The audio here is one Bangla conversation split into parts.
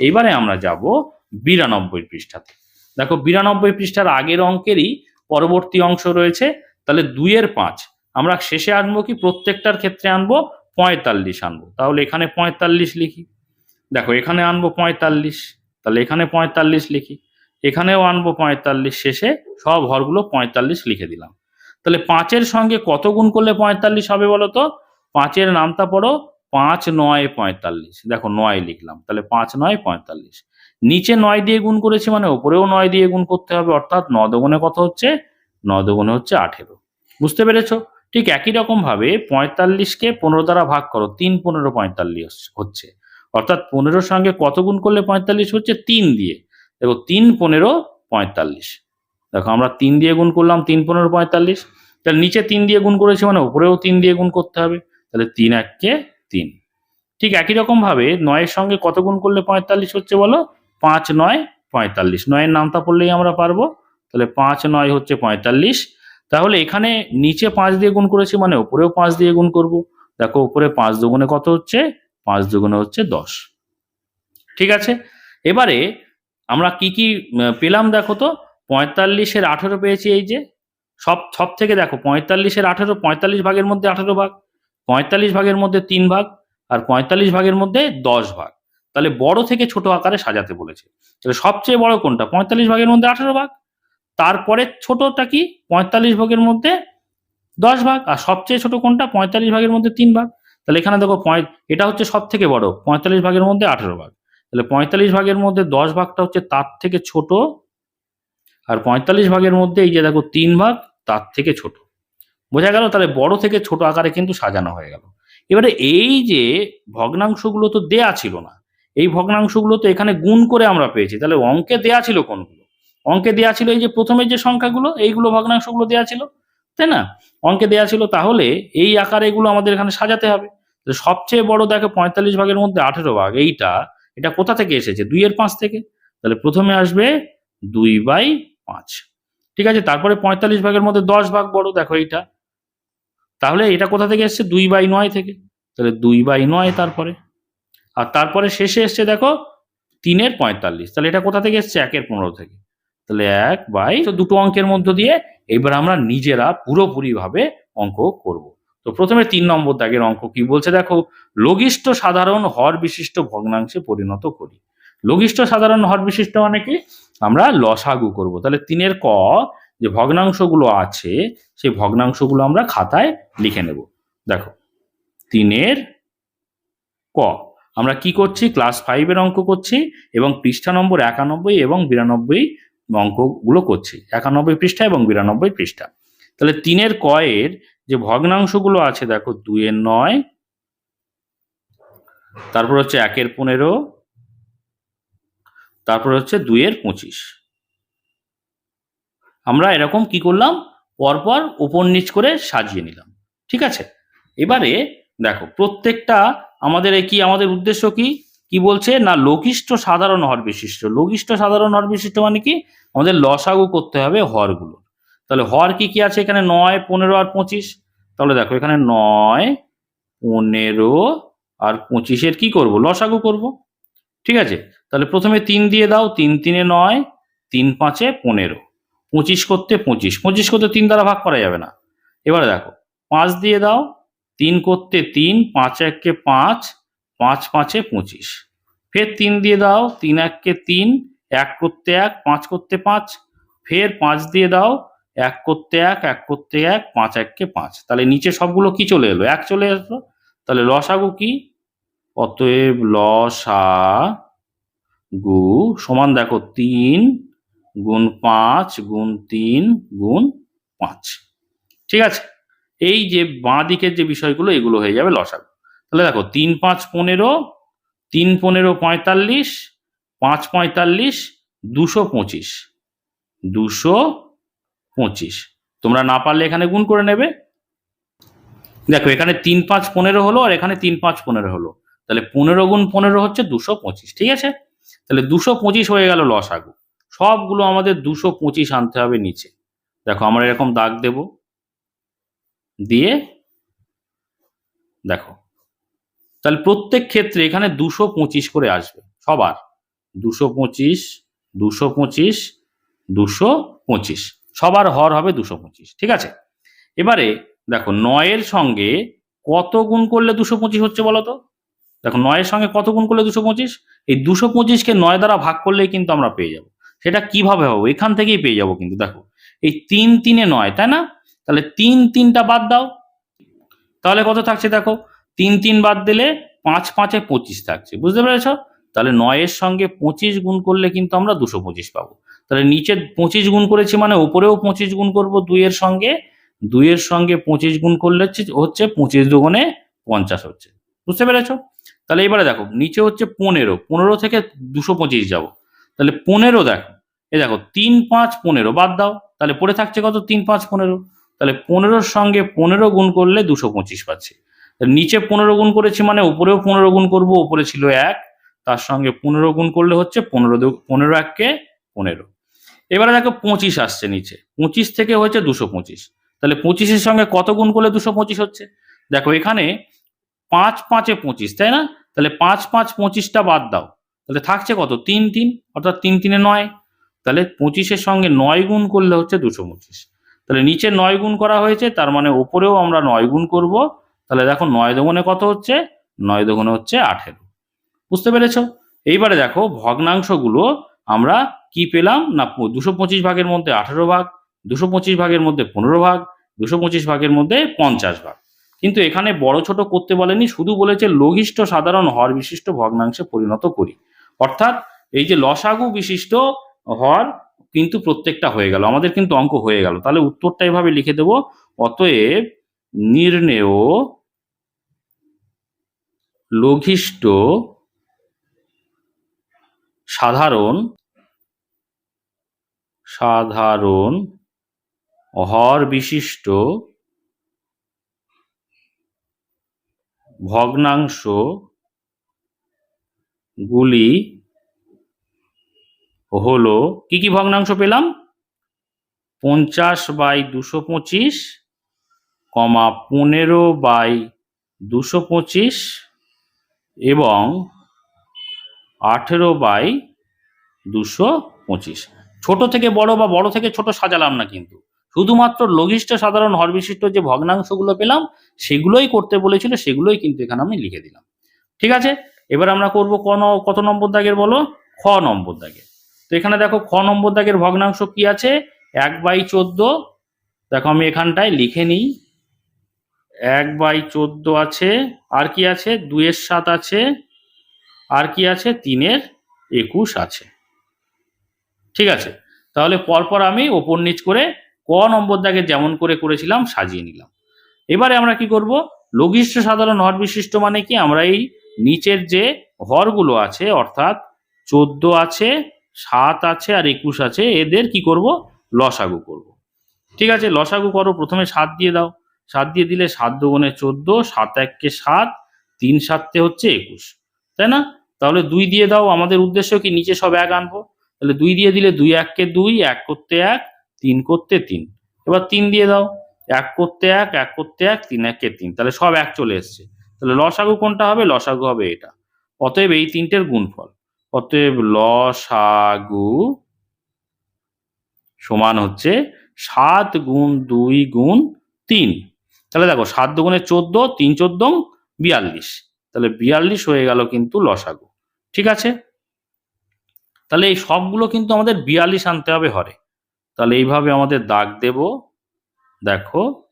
এইবারে আমরা যাব বিরানব্বই পৃষ্ঠাতে। দেখো, বিরানব্বই পৃষ্ঠার আগের অঙ্কেরই পরবর্তী অংশ রয়েছে, তাহলে দুইয়ের পাঁচ। আমরা শেষে আনব কি? প্রত্যেকটার ক্ষেত্রে আনব, পঁয়তাল্লিশ আনব। তাহলে এখানে পঁয়তাল্লিশ লিখি। দেখো, এখানে আনব পঁয়তাল্লিশ, তাহলে এখানে পঁয়তাল্লিশ লিখি। এখানেও আনব পঁয়তাল্লিশ, শেষে সব ঘরগুলো পঁয়তাল্লিশ লিখে দিলাম। তাহলে পাঁচের সঙ্গে কত গুণ করলে পঁয়তাল্লিশ হবে বলো তো? পাঁচের নামটা পড়ো পাঁচ নয় পঁয়তাল্লিশ। দেখো নয় লিখলাম, তাহলে পাঁচ নয় পঁয়তাল্লিশ। নিচে নয় দিয়ে গুণ করেছি মানে ওপরেও নয় দিয়ে গুণ করতে হবে, অর্থাৎ ন দগুণে কত হচ্ছে? ন দগুণে হচ্ছে আঠেরো। বুঝতে পেরেছ? ঠিক একই রকম ভাবে পঁয়তাল্লিশকে পনেরো দ্বারা ভাগ করো, তিন পনেরো পঁয়তাল্লিশ হচ্ছে। অর্থাৎ পনেরোর সঙ্গে কত গুণ করলে পঁয়তাল্লিশ হচ্ছে? তিন দিয়ে। দেখো তিন পনেরো পঁয়তাল্লিশ। দেখো আমরা তিন দিয়ে গুণ করলাম, তিন পনেরো পঁয়তাল্লিশ। তাহলে নিচে তিন দিয়ে গুণ করেছি মানে উপরেও তিন দিয়ে গুণ করতে হবে। তাহলে তিন এককে তিন। ঠিক একই রকম ভাবে নয়ের সঙ্গে কত গুণ করলে পঁয়তাল্লিশ হচ্ছে বলো? পাঁচ নয়, পঁয়তাল্লিশ। নয়ের নামটা পড়লেই আমরা পারব। তাহলে পাঁচ নয় হচ্ছে পঁয়তাল্লিশ। তাহলে এখানে নিচে পাঁচ দিয়ে গুণ করেছি মানে উপরেও পাঁচ দিয়ে গুণ করব। দেখো উপরে পাঁচ দুগুণে কত হচ্ছে? পাঁচ দুগুণে হচ্ছে দশ। ঠিক আছে? এবারে আমরা কি কি পেলাম দেখো তো? পঁয়তাল্লিশের আঠেরো পেয়েছি এই যে। সব সব থেকে দেখো, পঁয়তাল্লিশের আঠেরো, পঁয়তাল্লিশ ভাগের মধ্যে আঠেরো ভাগ। পঁয়তাল্লিশ ভাগের মধ্যে তিন ভাগ আর পঁয়তাল্লিশ ভাগের মধ্যে দশ ভাগ। তাহলে বড় থেকে ছোট আকারে সাজাতে বলেছে। তাহলে সবচেয়ে বড় কোনটা? পঁয়তাল্লিশ ভাগের মধ্যে আঠেরো ভাগ। তারপরে ছোটটা কি? পঁয়তাল্লিশ ভাগের মধ্যে দশ ভাগ। আর সবচেয়ে ছোট কোনটা? পঁয়তাল্লিশ ভাগের মধ্যে তিন ভাগ। তাহলে এখানে দেখো এটা হচ্ছে সব থেকে বড়। পঁয়তাল্লিশ ভাগের মধ্যে আঠেরো ভাগ। তাহলে পঁয়তাল্লিশ ভাগের মধ্যে দশ ভাগটা হচ্ছে তার থেকে ছোট। আর পঁয়তাল্লিশ ভাগের মধ্যে এই যে দেখো তিন ভাগ, তার থেকে ছোট। বোঝা গেল তাহলে বড় থেকে ছোট আকারে কিন্তু সাজানো হয়ে গেল। এবারে এই যে ভগ্নাংশগুলো তো দেয়া ছিল না, এই ভগ্নাংশগুলো তো এখানে গুণ করে আমরা পেয়েছি। তাহলে অঙ্কে দেয়া ছিল কোনগুলো? অঙ্কে দেয়া ছিল এই যে প্রথমে যে সংখ্যাগুলো, এইগুলো ভগ্নাংশগুলো দেয়া ছিল, তাই না? অঙ্কে দেয়া ছিল তাহলে এই আকারে এগুলো আমাদের এখানে সাজাতে হবে। সবচেয়ে বড় দেখো পঁয়তাল্লিশ ভাগের মধ্যে আঠেরো ভাগ, এইটা, এটা কোথা থেকে এসেছে? দুইয়ের পাঁচ থেকে। তাহলে প্রথমে আসবে দুই বাই পাঁচ। ঠিক আছে, তারপরে পঁয়তাল্লিশ ভাগের মধ্যে দশ ভাগ বড়, দেখো এইটা। তাহলে এটা কোথা থেকে এসছে? দুই বাই নয় থেকে। তাহলে দুই বাই নয় তারপরে। আর তারপরে শেষে এসছে দেখো, তিনের পঁয়তাল্লিশ। তাহলে এটা কোথা থেকে এসছে? একের পনেরো থেকে। তাহলে এক বাই তো দুটো অঙ্কের মধ্য দিয়ে এবার আমরা নিজেরা পুরোপুরিভাবে অঙ্ক করব। তো প্রথমে তিন নম্বর দাগের অঙ্ক কি বলছে? দেখো, লঘিষ্ঠ সাধারণ হর বিশিষ্ট ভগ্নাংশে পরিণত করি। লঘিষ্ঠ সাধারণ হর বিশিষ্ট মানে কি? আমরা লসাগু করব। তাহলে তিনের ক যে ভগ্নাংশগুলো আছে, সেই ভগ্নাংশগুলো আমরা খাতায় লিখে নেব। দেখো, তিনের ক, আমরা কি করছি? ক্লাস ফাইভের অঙ্ক করছি এবং পৃষ্ঠা নম্বর একানব্বই এবং বিরানব্বই অঙ্কগুলো করছি। একানব্বই পৃষ্ঠা এবং বিরানব্বই পৃষ্ঠা। তাহলে তিনের কয়ের যে ভগ্নাংশগুলো আছে, দেখো, দুইয়ের নয়, তারপর হচ্ছে একের পনেরো, তারপর হচ্ছে দুইয়ের পঁচিশ। আমরা এরকম কি করলাম? পরপর উপর নিচ করে সাজিয়ে নিলাম। ঠিক আছে? এবারে দেখো, প্রত্যেকটা আমাদের কি, আমাদের উদ্দেশ্য কি? কি বলছে? না, লঘিষ্ঠ সাধারণ হর বিশিষ্ট। লঘিষ্ঠ সাধারণ হর বিশিষ্ট মানে কি? আমাদের লসাগু করতে হবে হরগুলো। তাহলে হর কি কি আছে এখানে? নয়, পনেরো আর পঁচিশ। তাহলে দেখো, এখানে নয়, পনেরো আর পঁচিশের কি করব? লসাগু করব। ঠিক আছে? তাহলে প্রথমে তিন দিয়ে দাও। তিন তিনে নয়, তিন পাঁচে পনেরো। পঁচিশ করতে পঁচিশ। পঁচিশ করতে তিন দ্বারা ভাগ করা যাবে না। এবারে দেখো, পাঁচ দিয়ে দাও, তিন করতে তিন, পাঁচ এককে পাঁচ পাঁচ পাঁচে পঁচিশ। ফের তিন দিয়ে দাও, তিন এককে তিন, এক করতে এক, পাঁচ করতে পাঁচ। ফের পাঁচ দিয়ে দাও, এক করতে এক এক করতে এক, পাঁচ এককে পাঁচ। তাহলে নিচে সবগুলো কি চলে এলো? এক চলে আসলো তাহলে লসাগু কি? অতএব লসা গু সমান দেখো তিন গুণ পাঁচ, গুণ তিন, গুণ পাঁচ। ঠিক আছে? এই যে বাঁ দিকের যে বিষয়গুলো, এগুলো হয়ে যাবে লসাগু। তাহলে দেখো, তিন পাঁচ পনেরো, তিন পনেরো পঁয়তাল্লিশ, পাঁচ পঁয়তাল্লিশ, দুশো পঁচিশ। দুশো পঁচিশ। তোমরা না পারলে এখানে গুণ করে নেবে। দেখো, এখানে তিন পাঁচ পনেরো হলো আর এখানে তিন পাঁচ পনেরো হলো। তাহলে পনেরো গুণ পনেরো হচ্ছে দুশো পঁচিশ। ঠিক আছে? তাহলে দুশো পঁচিশ হয়ে গেল লসাগু। সবগুলো আমাদের দুশো পঁচিশ আনতে হবে নিচে। দেখো, আমরা এরকম দাগ দেব। দিয়ে, দেখো। তাহলে প্রত্যেক ক্ষেত্রে এখানে দুশো পঁচিশ করে আসবে, সবার। দুশো পঁচিশ দুশো পঁচিশ দুশো পঁচিশ। সবার হর হবে দুশো পঁচিশ, ঠিক আছে? এবারে, দেখো, নয়ের সঙ্গে কত গুণ করলে দুশো পঁচিশ হচ্ছে বলো তো? দেখো, নয়ের সঙ্গে কত গুণ করলে দুশো পঁচিশ? এই দুশো পঁচিশকে নয় দ্বারা ভাগ করলেই কিন্তু আমরা পেয়ে যাব। সেটা কীভাবে হবে? এখান থেকেই পেয়ে যাব কিন্তু, দেখো। এই তিন তিনে নয়, তাই না? তাহলে তিন তিনটা বাদ দাও। তাহলে কত থাকছে দেখো? তিন তিন বাদ দিলে পাঁচ পাঁচে পঁচিশ থাকছে, বুঝতে পেরেছ? তাহলে নয়ের সঙ্গে পঁচিশ গুণ করলে কিন্তু আমরা দুশো পঁচিশ পাবো। তাহলে নিচে পঁচিশ গুণ করেছি মানে উপরেও পঁচিশ গুণ করব দুইয়ের সঙ্গে। দুইয়ের সঙ্গে পঁচিশ গুণ করলে হচ্ছে- হচ্ছে পঁচিশ দুগুণে পঞ্চাশ হচ্ছে, বুঝতে পেরেছ? তাহলে এবারে দেখো, নিচে হচ্ছে পনেরো পনেরো থেকে দুশো পঁচিশ যাব। তাহলে পনেরো দেখো। এ দেখো, তিন পাঁচ পনেরো, বাদ দাও। তাহলে পড়ে থাকছে কত? তিন পাঁচ পনেরো। তাহলে পনেরোর সঙ্গে পনেরো গুণ করলে দুশো পঁচিশ পাচ্ছি। নিচে পনেরো গুণ করেছি মানে উপরেও পনেরো গুণ করব, উপরে ছিল এক। তার সঙ্গে পনেরো গুণ করলে হচ্ছে পনেরো পনেরো এককে পনেরো। এবারে দেখো, পঁচিশ আসছে নিচে। পঁচিশ থেকে হচ্ছে দুশো পঁচিশ। তাহলে পঁচিশের সঙ্গে কত গুণ করলে দুশো পঁচিশ হচ্ছে? দেখো, এখানে পাঁচ পাঁচে পঁচিশ, তাই না? তাহলে পাঁচ পাঁচ পঁচিশটা বাদ দাও। তাহলে থাকছে কত? তিন তিন, অর্থাৎ তিন তিনে নয়। তাহলে পঁচিশের সঙ্গে নয় গুণ করলে হচ্ছে দুশো পঁচিশ। তাহলে নিচে নয় গুণ করা হয়েছে, তার মানে ওপরেও আমরা নয় গুণ করব। তাহলে দেখো নয় দোগুণে কত হচ্ছে? নয় দোগুণে হচ্ছে আঠেরো। বুঝতে পেরেছ? এইবারে দেখো ভগ্নাংশগুলো আমরা কি পেলাম? না, দুশো পঁচিশ ভাগের মধ্যে আঠেরো ভাগ, দুশো পঁচিশ ভাগের মধ্যে পনেরো ভাগ, দুশো পঁচিশ ভাগের মধ্যে পঞ্চাশ ভাগ। কিন্তু এখানে বড় ছোট করতে বলেনি, শুধু বলেছে লঘিষ্ঠ সাধারণ হর বিশিষ্ট ভগ্নাংশে পরিণত করি। অর্থাৎ এই যে লসাগু বিশিষ্ট হর কিন্তু প্রত্যেকটা হয়ে গেল, আমাদের কিন্তু অঙ্ক হয়ে গেল। তাহলে উত্তরটা এভাবে লিখে দেব, অতএব নির্ণেয় লঘিষ্ঠ সাধারণ সাধারণ হর বিশিষ্ট ভগ্নাংশ গুলি হলো, কি কি ভগ্নাংশ পেলাম? পঞ্চাশ বাই দুশো পঁচিশ, কমা পনেরো বাই দুশো পঁচিশ এবং আঠেরো বাই দুশো পঁচিশ। ছোট থেকে বড় বা বড় থেকে ছোট সাজালাম না কিন্তু। শুধুমাত্র লঘিষ্ঠ সাধারণ হর বিশিষ্ট যে ভগ্নাংশগুলো পেলাম, সেগুলোই করতে বলেছিল, সেগুলোই কিন্তু এখানে আমি লিখে দিলাম। ঠিক আছে? এবার আমরা করব কোন, কত নম্বর দাগের বলো? খ নম্বর দাগের। তো এখানে দেখো খ নম্বর দাগের ভগ্নাংশ কি আছে? এক বাই চোদ্দ। দেখো আমি এখানটায় লিখে নিই। এক বাই চোদ্দ আছে। আর কি আছে? দুইয়ের সাত আছে। আর কি আছে? তিনের একুশ আছে। ঠিক আছে? তাহলে পরপর আমি ওপর নিচ করে ক নম্বর দাগে যেমন করে করেছিলাম, সাজিয়ে নিলাম। এবারে আমরা কি করব? লঘিষ্ঠ সাধারণ হর বিশিষ্ট মানে কি? আমরা এই নিচের যে হরগুলো আছে, অর্থাৎ চোদ্দ আছে, সাত আছে আর একুশ আছে, এদের কি করব? লসাগু করব। ঠিক আছে, লসাগু করো, প্রথমে সাত দিয়ে দাও। সাত দিয়ে দিলে সাত দুগুণে চোদ্দ, সাত এককে সাত, তিন সাততে হচ্ছে একুশ। তাই না? তাহলে দুই দিয়ে দাও, আমাদের উদ্দেশ্য কি? নিচে সব এক আনব। তাহলে দুই দিয়ে দিলে দুই এককে দুই, এক করতে এক, তিন করতে তিন। এবার তিন দিয়ে দাও। এক করতে এক এক করতে এক, তিন একে তিন। তাহলে সব এক চলে এসছে। তাহলে লসাগু কোনটা হবে? লসাগু হবে এটা। অতএব এই তিনটের গুণফল। অতএব লসাগু সমান হচ্ছে সাত গুণ দুই গুণ তিন। তাহলে দেখো, সাত দুগুণে চোদ্দ, তিন চোদ্দ, বিয়াল্লিশ। তাহলে বিয়াল্লিশ হয়ে গেল কিন্তু লসাগু। ঠিক আছে? তাহলে এই সবগুলো কিন্তু আমাদের বিয়াল্লিশ আনতে হবে হরে। তাহলে এইভাবে আমাদের দাগ দেব। দেখো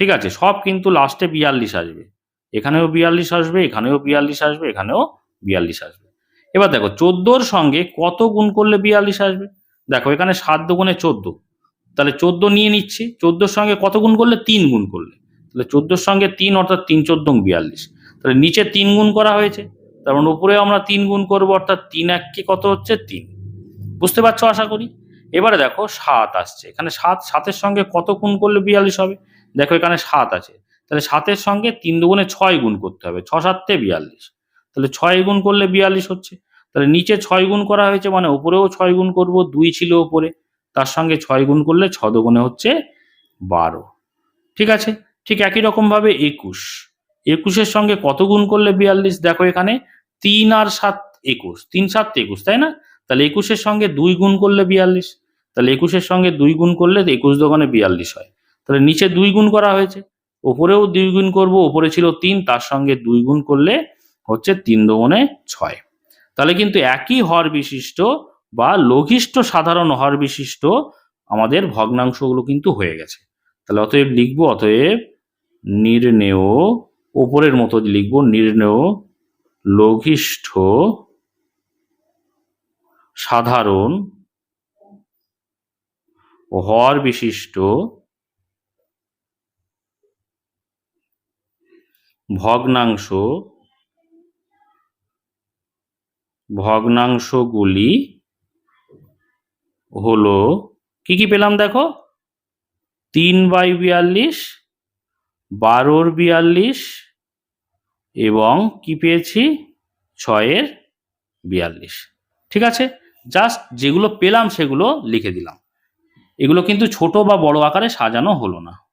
ঠিক আছে, সব কিন্তু লাস্টে বিয়াল্লিশ আসবে। এখানেও বিয়াল্লিশ আসবে, এখানেও বিয়াল্লিশ আসবে, এখানেও বিয়াল্লিশ আসবে। এবার দেখো, চোদ্দোর সঙ্গে কত গুণ করলে বিয়াল্লিশ আসবে? দেখো, এখানে সাত দুগুণে চোদ্দ। তাহলে চোদ্দ নিয়ে নিচ্ছি, চোদ্দোর সঙ্গে কত গুণ করলে? তিন গুণ করলে। তাহলে চোদ্দোর সঙ্গে তিন অর্থাৎ তিন চোদ্দ বিয়াল্লিশ। তাহলে নিচে তিন গুণ করা হয়েছে তারপর মানে উপরে আমরা তিন গুণ করব, অর্থাৎ তিন এককে কত হচ্ছে? তিন। বুঝতে পারছ আশা করি? এবারে দেখো, সাত আসছে। এখানে সাত, সাতের সঙ্গে কত গুণ করলে বিয়াল্লিশ হবে? দেখো এখানে সাত আছে। তাহলে সাতের সঙ্গে তিন দুগুণে ছয় গুণ করতে হবে। ছ সাততে বিয়াল্লিশ। তাহলে ছয় গুণ করলে বিয়াল্লিশ হচ্ছে। তাহলে নিচে ছয় গুণ করা হয়েছে মানে উপরেও ছয় গুণ করব, দুই ছিল উপরে। তার সঙ্গে ছয় গুণ করলে ছ দুগুণে হচ্ছে বারো। ঠিক আছে? ঠিক একই রকম ভাবে একুশ। একুশের সঙ্গে কত গুণ করলে বিয়াল্লিশ? দেখো এখানে তিন আর সাত একুশ। তিন সাত একুশ, তাই না? তাহলে একুশের সঙ্গে দুই গুণ করলে বিয়াল্লিশ। তাহলে একুশের সঙ্গে দুই গুণ করলে একুশ দোকানে বিয়াল্লিশ হয়। তাহলে নিচে দুই গুণ করা হয়েছে, ওপরেও দুই গুণ করব, ওপরে ছিল তিন, তার সঙ্গে দুই গুণ করলে হচ্ছে তিন দোকানে ছয়। তাহলে কিন্তু একই হর বিশিষ্ট বা লঘিষ্ঠ সাধারণ হর বিশিষ্ট আমাদের ভগ্নাংশগুলো কিন্তু হয়ে গেছে। তাহলে অতএব লিখব, অতএব নির্ণেয়, ওপরের মতো লিখব, নির্ণেয়, লঘিষ্ঠ সাধারণ হর বিশিষ্ট ভগ্নাংশ, ভগ্নাংশগুলি হলো, কি কি পেলাম দেখো? তিন বাই বিয়াল্লিশ, বারোর বিয়াল্লিশ, এবং কি পেয়েছি? ছয়ের বিয়াল্লিশ। ঠিক আছে? জাস্ট যেগুলো পেলাম সেগুলো লিখে দিলাম। এগুলো কিন্তু ছোট বা বড় আকারে সাজানো হলো না।